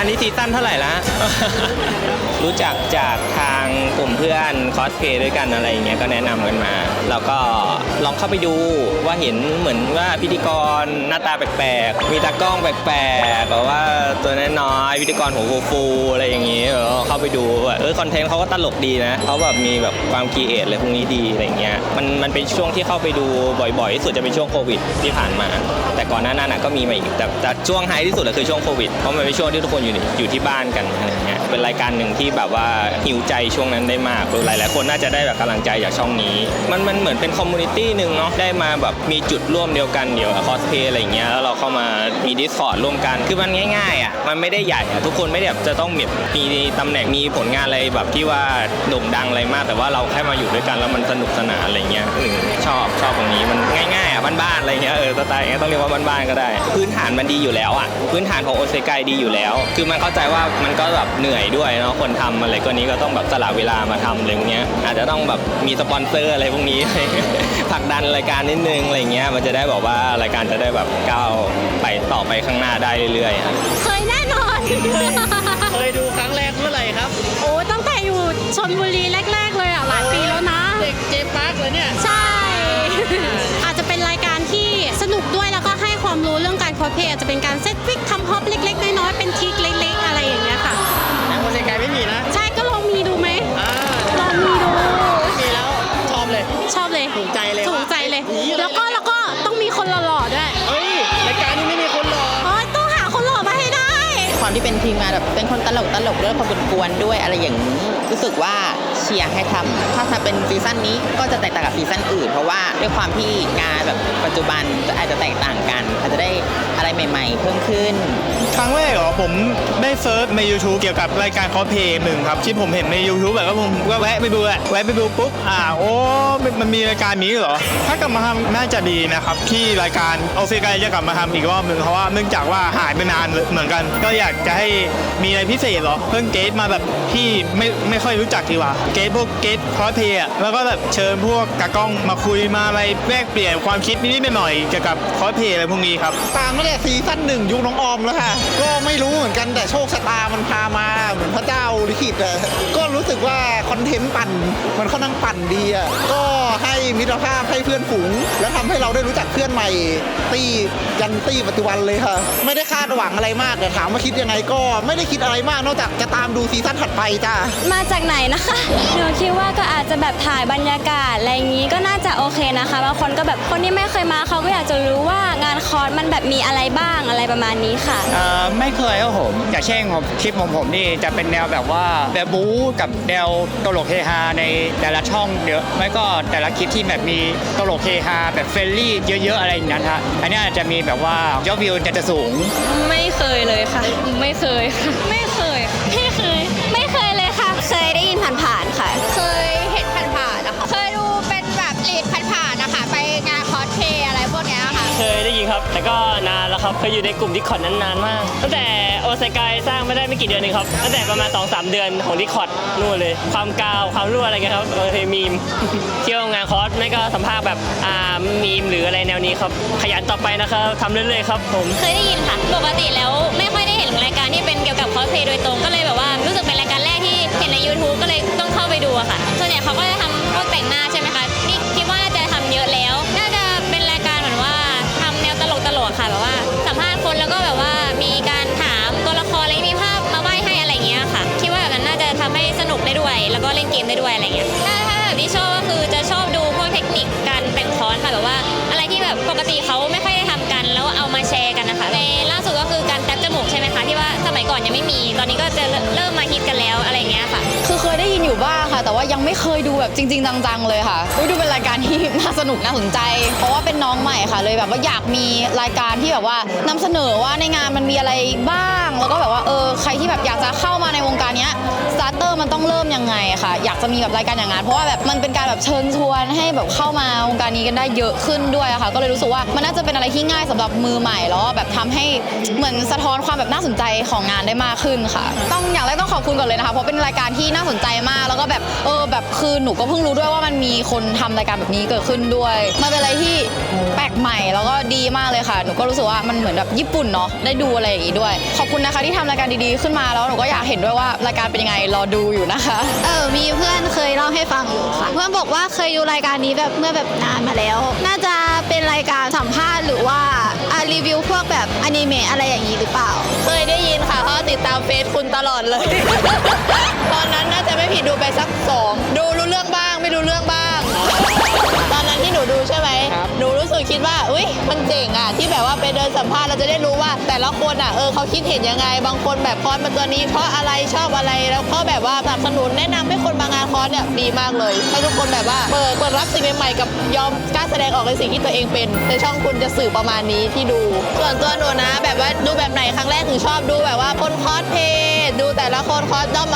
อันนี้ซีซั่นเท่าไหร่ละรู้จักจากทางกลุ่มเพื่อนคอสเพย์ด้วยกันอะไรอย่างเงี้ยก็แนะนำกันมา แล้วก็ ลองเข้าไปดูว่าเห็นเหมือนว่าพิธีกรหน้าตาแปลกๆ มีตากล้องแปลกๆแบบว่าตัวน้อยๆพิธีกรหัวฟูๆอะไรอย่างงี้เออเข้าไปดูว่าเออคอนเทนต์เขาก็ตลกดีนะเขาแบบมีแบบความคีเอทอะไรพวกนี้ดีอะไรอย่างเงี้ยมันมันเป็นช่วงที่เข้าไปดูบ่อยๆที่สุดจะเป็นช่วงโควิดที่ผ่านมา แต่ก่อนหน้านั้นก็มีมาอีกแต่แต่ช่วงไฮที่สุดคือช่วงโควิดเพราะมันเป็นช่วงที่ทุกคนอยู่อยู่ที่บ้านกันอะไรเงี้ย เป็นรายการหนึ่งที่แบบว่าหิวใจช่วงนั้นได้มากหลายๆคนน่าจะได้แบบกำลังใจจากช่องนี้ มันมันเหมือนเป็นคอมมูนิตี้หนึ่งเนาะได้มาแบบมีจุดร่วมเดียวกันเดี๋ยวคอสเพย์อะไรเงี้ยแล้วเราเข้ามามีดิสคอร์ดร่วมกันคือมันง่ายๆอะมันไม่ได้ใหญ่อะทุกคนไม่ได้แบบจะต้องมีมีตำแหน่งมีผลงานอะไรแบบที่ว่าโด่งดังอะไรมาก แต่ว่าเราแค่มาอยู่ด้วยกันแล้วมันสนุกสนานอะไรเงี้ยชอบชอบตรงนี้มันง่ายๆอะบ้านๆอะไรเงี้ยเออสไตล์เงี้ยต้องเรียกว่าบ้านๆก็ได้ พื้นฐานมันดีอยู่แล้วอะพื้นฐานของโอเซกายดีอยู่แล้ว คือมันเข้าใจว่ามันก็แบบเหนื่อยด้วยเนาะคนทำอะไรก็นี้ก็ต้องแบบสละเวลามาทำอะไรพวกเนี้ยอาจจะต้องแบบมีสปอนเซอร์อะไรพวกนี้ผลักดันรายการนิดนึงอะไรเงี้ยมันจะได้บอกว่ารายการจะได้แบบก้าวไปต่อไปข้างหน้าได้เรื่อยๆครับเคยแน่นอนเคยดูครั้งแรกเมื่อไหร่ครับ โอ้ตั้งแต่อยู่ชนบุรีแรก ๆ เลยอะหลายปีแล้วนะ เด็กเจปาร์คเลยเนี่ยใช่ อาจจะเป็นรายการที่สนุกด้วยแล้วก็ให้ความรู้เรื่องการคอสเพลย์อาจจะเป็นการเซตวิก ความที่เป็นทีมงานแบบเป็นคนตลกตลกด้วยความกวนๆด้วยอะไรอย่างนี้รู้สึกว่าเชียร์ให้ทำถ้าทำเป็นซีซั่นนี้ก็จะแตกต่างกับซีซั่นอื่น เพราะว่าด้วยความที่งานแบบปัจจุบันอาจจะแตกต่างกัน อาจจะได้อะไรใหม่ ๆ เพิ่มขึ้น ครั้งแรกเหรอผมได้เซิร์ชใน YouTube เกี่ยวกับรายการคอเพย์หนึ่งครับที่ผมเห็นใน YouTube แบบว่าผมก็แวะไปดูแหละแวะไปดูปุ๊บอ่าโอ้มันมีรายการนี้เหรอ ถ้ากลับมาทำน่าจะดีนะครับที่รายการโอเซกายจะกลับมาทำอีกรอบหนึ่งเพราะว่าเนื่องจากว่าหายไปนานเหมือนกัน ก็อยากจะให้มีอะไรพิเศษเหรอ เพิ่งเกตมาแบบที่ไม่ไม่ค่อยรู้จักดีกว่า เกตพวกเกตคอสเพย์อะแล้วก็แบบเชิญพวกกากล้องมาคุยมาอะไรแลกเปลี่ยนความคิดนิดๆหน่อยๆเกี่ยวกับคอสเพย์อะไรพวกนี้ครับ ตามตั้งแต่ซีซั่นหนึ่งยุคน้องออมแล้วค่ะ ก็ไม่รู้เหมือนกันแต่โชคชะตามันพามาเหมือนพระเจ้าลิขิตอะก็รู้สึกว่าคอนเทนต์ปั่นมันค่อนข้างปั่นดีอะก็ให้มิตรภาพให้เพื่อนฝูง แล้วทำให้เราได้รู้จักเพื่อนใหม่ตียันตีปัจจุบันเลยค่ะ ไม่ได้คาดหวังอะไรมากแต่ถามว่าคิดยังไงก็ไม่ได้คิดอะไรมากนอกจากจะตามดูซีซั่นถัดไปจ้ามาจากไหนนะคะหนูคิดว่าก็อา จจะแบบถ่ายบรรยากาศอะไรอย่างนี้ก็น่าจะโอเคนะคะบางคนก็แบบคนที่ไม่เคยมาเขาก็อยากจะรู้ว่างานคอร์สมันแบบมีอะไรบ้างอะไรประมาณนี้ค่ะ เอ่อไม่เคยครับผมอย่างเช่นผมคลิปของผมนี่จะเป็นแนวแบบว่าแบบบู๊กับแนวตลกเฮฮาในแต่ละช่องเยอะไม่ก็แต่ละคลิปที่แบบมีตลกเฮฮาแบบเฟรนลี่เยอะๆอะไรอย่างนั้นฮะอันนี้อาจจะมีแบบว่ายอดวิวจะจะสูง ไม่เคยเลยค่ะ ไม่เคยค่ะ ไม่เคยไม่เคยไม่เคย คยได้ยินครับ แต่ก็นานแล้วครับเคยอยู่ในกลุ่มดิคอร์ดนั้นนานมาก ตั้งแต่โอซากายสร้างไม่ได้ไม่กี่เดือนเองครับ ตั้งแต่ประมาณ 2-3 เดือนของดิคอร์ดนู่นเลย ความกาวความรั่วอะไรเงี้ยครับเออเคยมีม เที่ยวงานคอร์สไม่ก็สัมภาษณ์แบบอ่ามีมหรืออะไรแนวนี้ครับ ขยันต่อไปนะครับทำเรื่อยๆครับผม เคยได้ยินค่ะ ปกติแล้วไม่ค่อยได้เห็นรายการที่เป็นเกี่ยวกับคอสเพลย์โดยตรงก็เลยแบบว่ารู้สึกเป็นรายการแรกที่เห็นใน YouTube ก็เลยต้องเข้าไปดูอะค่ะ ส่วนใหญ่เขาก็จะทำพวกแต่งหน้าใช่ไหมคะ ว่ายังไม่เคยดูแบบจริง ๆ จังๆเลยค่ะอุ๊ยดูเป็นรายการที่น่าสนุกน่าสนใจ เพราะว่าเป็นน้องใหม่ค่ะ เลยแบบว่าอยากมีรายการที่แบบว่านำเสนอว่าในงานมันมีอะไรบ้าง แล้วก็แบบว่าเออใครที่แบบอยากจะเข้ามาในวงการเนี้ย สตาร์เตอร์มันต้องเริ่มยังไงค่ะ อยากจะมีแบบรายการอย่างนั้นเพราะว่าแบบมันเป็นการแบบเชิญชวนให้แบบเข้ามาวงการนี้กันได้เยอะขึ้นด้วยค่ะ ก็เลยรู้สึกว่ามันน่าจะเป็นอะไรที่ง่ายสำหรับมือใหม่แล้วแบบทำให้เหมือนสะท้อนความแบบน่าสนใจของงานได้มากขึ้นค่ะ ต้องอย่างแรกต้องขอบคุณก่อนเลยนะคะเพราะเป็นรายการที่น่าสนใจมาก แล้วก็แบบเออแบบคือหนูก็เพิ่งรู้ด้วยว่ามันมีคนทำรายการแบบนี้เกิดขึ้นด้วยมันเป็นอะไรที่แปลกใหม่แล้วก็ดีมากเลยค่ะ หนูก็รู้สึกว่ามันเหมือนแบบญี่ปุ่นเนาะได้ดูอะไรอย่างงี้ด้วย ขอบคุณนะคะที่ทำรายการดีๆขึ้นมาแล้วหนูก็อยากเห็นด้วยว่ารายการเป็นยังไงรอดูอยู่นะคะ เออ มีเพื่อนเคยเล่าให้ฟังอยู่ค่ะ เพื่อนบอกว่าเคยดูรายการนี้แบบเมื่อแบบนานมาแล้ว น่าจะเป็นรายการสัมภาษณ์หรือว่าอะรีวิวพวกแบบอนิเมะอะไรอย่างนี้หรือเปล่า เคยได้ยินค่ะเพราะว่าติดตามเฟซคุณตลอดเลย ตอนนั้นน่าจะไม่ผิดดูไปสักสองดูรู้เรื่องบ้าง ไม่รู้เรื่องบ้าง ตอนนั้นที่หนูดูใช่ไหมหนูรู้สึก คิดว่าอุ้ยมันเจ๋งอะที่แบบว่าไปเดินสัมภาษณ์เราจะได้รู้ว่า แต่ละคนอะเออเขาคิดเห็นยังไง บางคนแบบคอร์สมันตัวนี้ เพราะอะไรชอบอะไรแล้วก็แบบว่าสนับสนุนแนะนำให้คนมางานคอร์สเนี่ยดีมากเลยให้ทุกคนแบบว่าเปิดเปิดรับสิ่งใหม่ๆกับยอมกล้าแสดงออกในสิ่งที่ตัวเองเป็นในช่องคุณจะสื่อประมาณนี้ที่ดู ส่วนตัวหนูนะ แบบว่าดูแบบไหนครั้งแรกหนูชอบดูแบบว่าคนคอสเพลย์ดูแต่ละคนคอสด้อม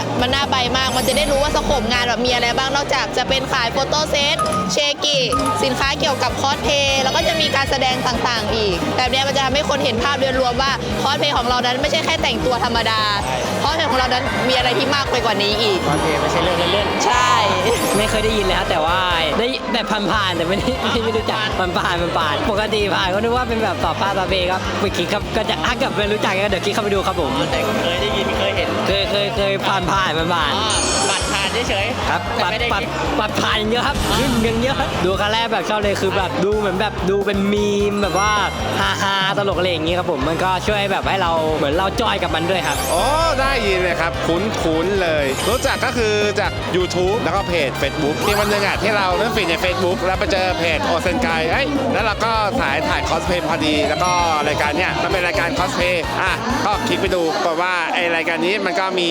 งเงี้ยมันน่าไปมาก มันจะได้รู้ว่าสโคปงานแบบมีอะไรบ้างนอกจากจะเป็นขายโฟโต้เซตเชกิสินค้าเกี่ยวกับคอสเพลย์แล้วก็จะมีการแสดงต่างๆ อีก แบบเนี้ยมันจะทำให้คนเห็นภาพโดยรวมว่าคอสเพลย์ของเรานั้นไม่ใช่แค่แต่งตัวธรรมดาคอสเพลย์ของเรานั้นมีอะไรที่มากไปกว่านี้อีกโอเคไม่ใช่เรื่องเล่นใช่ๆไม่ เคยได้ยินเลยครับแต่ว่าได้แบบผ่านๆแต่ไม่ได้ไม่ไม่รู้จักผ่านๆผ่านๆปกติผ่านก็นึกว่าเป็นแบบต่อป้าตาเบครับไปคลิกครับก็จะถ้าเกิดไม่รู้จักก็เดี๋ยวคลิกเข้าไปดูครับผมแต่ก็เคยได้ยินเคยเห็นเคยเคยเคยผ่านผ่านผ่านผ่านอ่าบัตรผ่านเฉยๆครับแต่ปัดไม่ได้ปัดคิดปัดผ่านอย่างเยอะครับยุ่งอย่างเยอะดูครั้งแรกแบบชอบเลยคือแบบดูเหมือนแบบดูเป็นมีมแบบว่าฮาฮาๆตลกอะไรอย่างงี้ครับผมมันก็ช่วยแบบให้เราเหมือนเราจอยกับมันด้วยครับอ๋อได้ยินเลยครับ คุ้นๆเลย รู้จักก็คือจาก YouTube แล้วก็เพจ Facebook ที่วันหนึงอะที่เราเริ่มฟีดใน Facebook แล้วไปเจอเพจโอเซนไกเอ้ยแล้วเราก็ถ่ายถ่ายคอสเพลย์พอดี แล้วก็รายการเนี้ยมันเป็นรายการคอสเพลย์อะก็คลิกไปดูเพราะว่าไอรายการนี้มันก็มี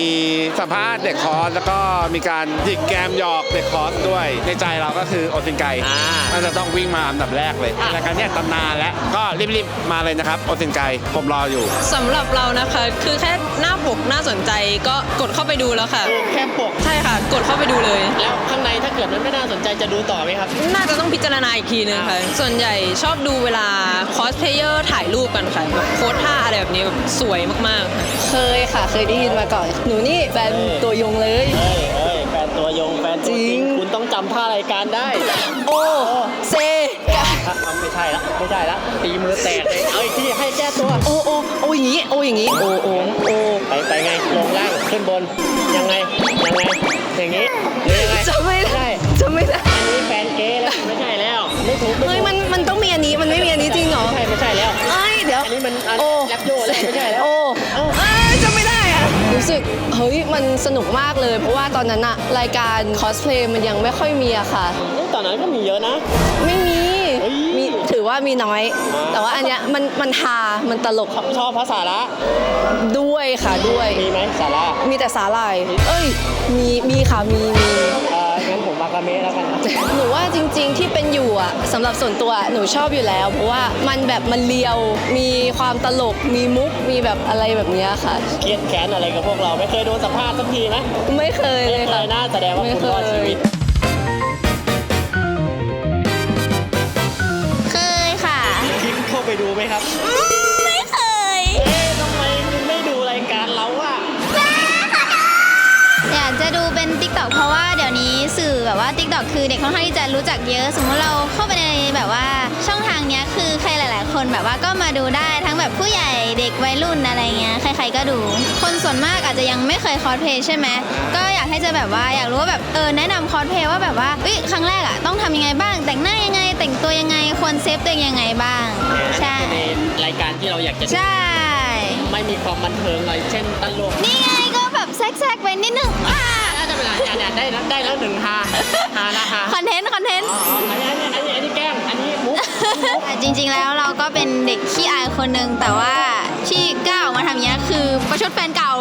สัมภาษณ์เด็กคอร์สแล้วก็มีการหยิกแกมหยอกเด็กคอร์สด้วยในใจเราก็คือโอเซนไกอ่ามันจะต้องวิ่งมาอันดับแรกเลยรายการเนี้ยตำนานแล้วก็รีบๆมาเลยนะครับโอเซนไกผมรออยู่สำหรับเรานะคะคือแค่หน้าปกน่าสนใจก็กดเข้าไปดูแล้วค่ะดูแค่ปกใช่ค่ะ กดเข้าไปดูเลย แล้วข้างในถ้าเกิดมันไม่น่าสนใจจะดูต่อไหมครับ น่าจะต้องพิจารณาอีกทีนึงค่ะ ส่วนใหญ่ชอบดูเวลาคอสเพลเยอร์ถ่ายรูปกันค่ะแบบโพสท่าอะไรแบบนี้แบบสวยมากๆค่ะเคยค่ะ เคยได้ยินมาก่อน หนูนี่แฟนตัวยงเลยเอ้ยเอ้ยแฟนตัวยงแฟนตัวจริง คุณต้องจำท่ารายการได้ โอ้เซอะ ไม่ใช่ละไม่ใช่ละตีมือแตกเลยเอาอีกทีให้แก้ตัว โอ้โอ้โอ้อย่างงี้ โอ้อย่างงี้ โอ้โอ้โอ้ไปไปไงลงล่างขึ้นบนยังไงยังไงอย่างงี้หรือยังไงจะไม่ได้ใช่จะไม่ได้อันนี้แฟนเก๊แล้วไม่ใช่แล้วไม่ถูกไม่เฮ้ยถูกมันมันต้องมีอันนี้มันไม่มีอันนี้จริงเหรอไม่ใช่ไม่ใช่แล้วเอ้ยเดี๋ยวอันนี้มันอันโอ้แรปโยแล้วไม่ใช่แล้วโอ้เอ้ยจะไม่ได้อะรู้สึกเฮ้ยมันสนุกมากเลยเพราะว่าตอนนั้นอะรายการคอสเพลย์มันยังไม่ค่อยมีอะค่ะเอ้ยตอนนั้นก็มีเยอะนะ ไม่มีเฮ้ยมีถือ ว่ามีน้อย แต่ว่าอันเนี้ยมันมันฮามันตลกชอบภาษาละด้วยค่ะด้วยมีไหมสาระมีแต่สาหร่ายเอ้ย มีมีค่ะมีมีเอ่องั้นผมวากาเมะแล้วกันครับหนูว่าจริงๆที่เป็นอยู่อะสำหรับส่วนตัวหนูชอบอยู่แล้ว เพราะว่ามันแบบมันเลียว มีความตลก มีมุกมีแบบอะไรแบบเนี้ยค่ะ เครียดแค้นอะไรกับพวกเรา ไม่เคยโดนสัมภาษณ์สักทีนะไม่เคยเลไม่ยเคค่ะ ยน่าแสดงว่าคุณรอดชีวิต ดูไหมครับไม่เคยเอ๊ะทำไมคุณไม่ดูรายการเราอะอยากจะดูเป็น t ิ k t o k เพราะว่าเดี๋ยวนี้สื่อแบบว่า t ิ k t o k คือเด็กค่อนข้างที่จะรู้จักเยอะ สมมติเราเข้าไปใน แบบว่าก็มาดูได้ทั้งแบบผู้ใหญ่เด็กวัยรุ่นอะไรเงี้ยใคร ๆก็ดู คนส่วนมากอาจจะยังไม่เคยคอสเพลย์ใช่ไหมก็อยากให้จะแบบว่าอยากรู้ว่าแบบเออแนะนำคอสเพลย์ว่าแบบว่าเอ้ยครั้งแรกอะต้องทำยังไงบ้าง แต่งหน้ายังไง แต่งตัวยังไงควรเซฟตัวเองยังไงบ้าง ใช่ในรายการที่เราอยากจะดูใช่ ไม่มีความบันเทิงอะไรเช่นตลกนี่ไงก็แบบแซกๆไปนิดนึงอ่าน่าจะเป็นอะไรเนี่ยได้แล้วได้แล้วหนึ่งฮาฮาละฮาคอนเทนต์คอนเทนต์อ๋ออันนี้อันนี้อันนี้อันนี้แกล้งอันนี้มุกจริง ๆ แล้วเรา ก็เป็นเด็กขี้อายคนหนึ่งแต่ว่าที่กล้าออกมาทำอย่างเนี้ยคือประชดแฟนเก่า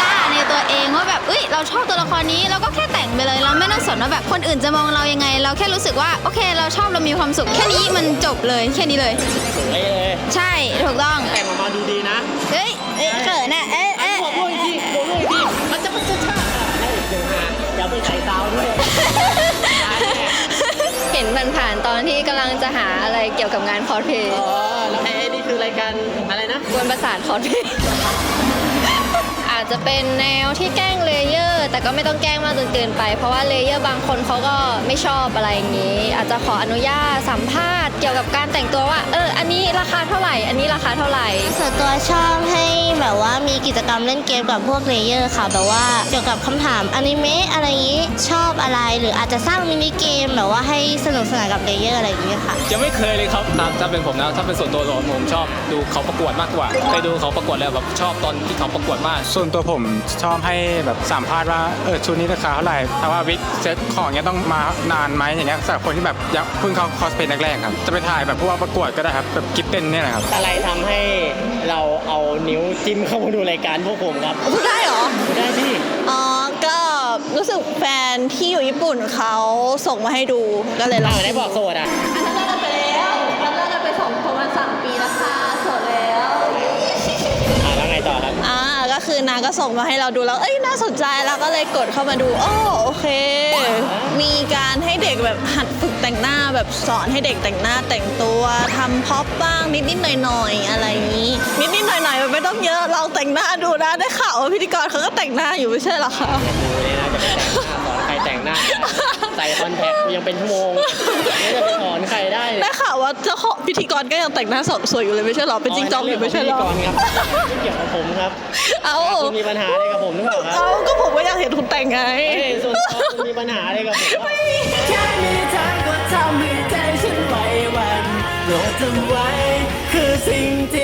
กล้าในตัวเองว่าแบบเอ้ยเราชอบตัวละครนี้เราก็แค่แต่งไปเลยเราไม่ต้องสนว่าแบบคนอื่นจะมองเรายังไง เราแค่รู้สึกว่าโอเค เราชอบเรามีความสุขแค่นี้มันจบเลยแค่นี้เลย สวยเลย ใช่ถูกต้องแต่งออกมาดูดีนะ เฮ้ยเอ้ยเขินอะเอ๊ะ ผ่านๆตอนที่กำลังจะหาอะไรเกี่ยวกับงานคอสเพลย์อ๋อแล้วไอ้นี่คือรายการอะไรนะกวนประสาทคอสเพลย์ ออาจจะเป็นแนวที่แกล้งเลเยอร์ แต่ก็ไม่ต้องแกล้งมากจนเกินไป เพราะว่าเลเยอร์บางคนเขาก็ไม่ชอบอะไรอย่างนี้ อาจจะขออนุญาตสัมภาษณ์เกี่ยวกับการแต่งตัวว่าเอออันนี้ราคาเท่าไหร่ อันนี้ราคาเท่าไหร่ ส่วนตัวชอบให้แบบว่ามีกิจกรรมเล่นเกมกับพวกเลเยอร์ค่ะแบบว่าเกี่ยวกับคำถามอนิเมะอะไรอย่างนี้ชอบอะไรหรืออาจจะสร้างมินิเกมแบบว่าให้สนุกสนานกับเลเยอร์อะไรอย่างนี้ค่ะยังไม่เคยเลยครับถ้าถ้าเป็นผมนะถ้าเป็นส่วนตัวผมผมชอบดูเขาประกวดมากกว่าไปดูเขาประกวดแล้วแบบชอบตอนที่เขาประกวดมากส่วนตัวผมชอบให้แบบสัมภาษณ์ว่าเออชุดนี้ราคาเท่าไหร่ถ้าว่าวิกเซ็ตของเนี้ยต้องมานานไหมอย่างเงี้ยสำหรับคนที่แบบยังเพิ่งเข้าคอสเพลย์แรกๆครับจะไปถ่ายแบบพวกประกวดก็ได้ครับแบบกิฟเต้นเนี่ยแหละครับอะไรทำให้เราเอานิ้วจิ้มเข้ามาดูรายการพวกผมครับพูดได้เหรอ ได้ที่อ๋อ ก็รู้สึกแฟนที่อยู่ญี่ปุ่นเขาส่งมาให้ดูก็เลยลอง อ้าวไหนบอกโสดอะ อันนั้น คือนางก็ส่งมาให้เราดูแล้ว เอ้ยน่าสนใจเราก็เลยกดเข้ามาดูอ๋อโอเค มีการให้เด็กแบบหัดฝึกแต่งหน้าแบบสอนให้เด็กแต่งหน้าแต่งตัวทำพ็อปบ้างนิดๆหน่อยๆอะไรอย่างนี้ นิดนิดหน่อยๆมันไม่ต้องเยอะลองแต่งหน้าดูนะได้ข่าวว่าพิธีกรเขาก็แต่งหน้าอยู่ไม่ใช่เหรอคะ ดูเลยนะจะไปแต่งหน้าสอนใครแต่งหน้า ใส่คอนแทคยังเป็นชั่วโมงไม่จะไปสอนใครได้เลยได้ข่าวว่าเจ้าของพิธีกรก็ยังแต่งหน้าสดสวยอยู่เลยไม่ใช่เหรอเป็นจริงจองอยู่ไม่ใช่เหรอพิธีกรครับไม่เกี่ยวกับผมครับเอาคุณมีปัญหาอะไรกับผมหรือเปล่าครัเอาก็ผมก็อยากเห็นคุณแต่งไง เอ้ยส่วนตัวคุณมีปัญหาอะไรกับผมวะแค่มีทางก็ทำให้ใจฉันไหวหวันโปรดจำไว้คือสิ่งที่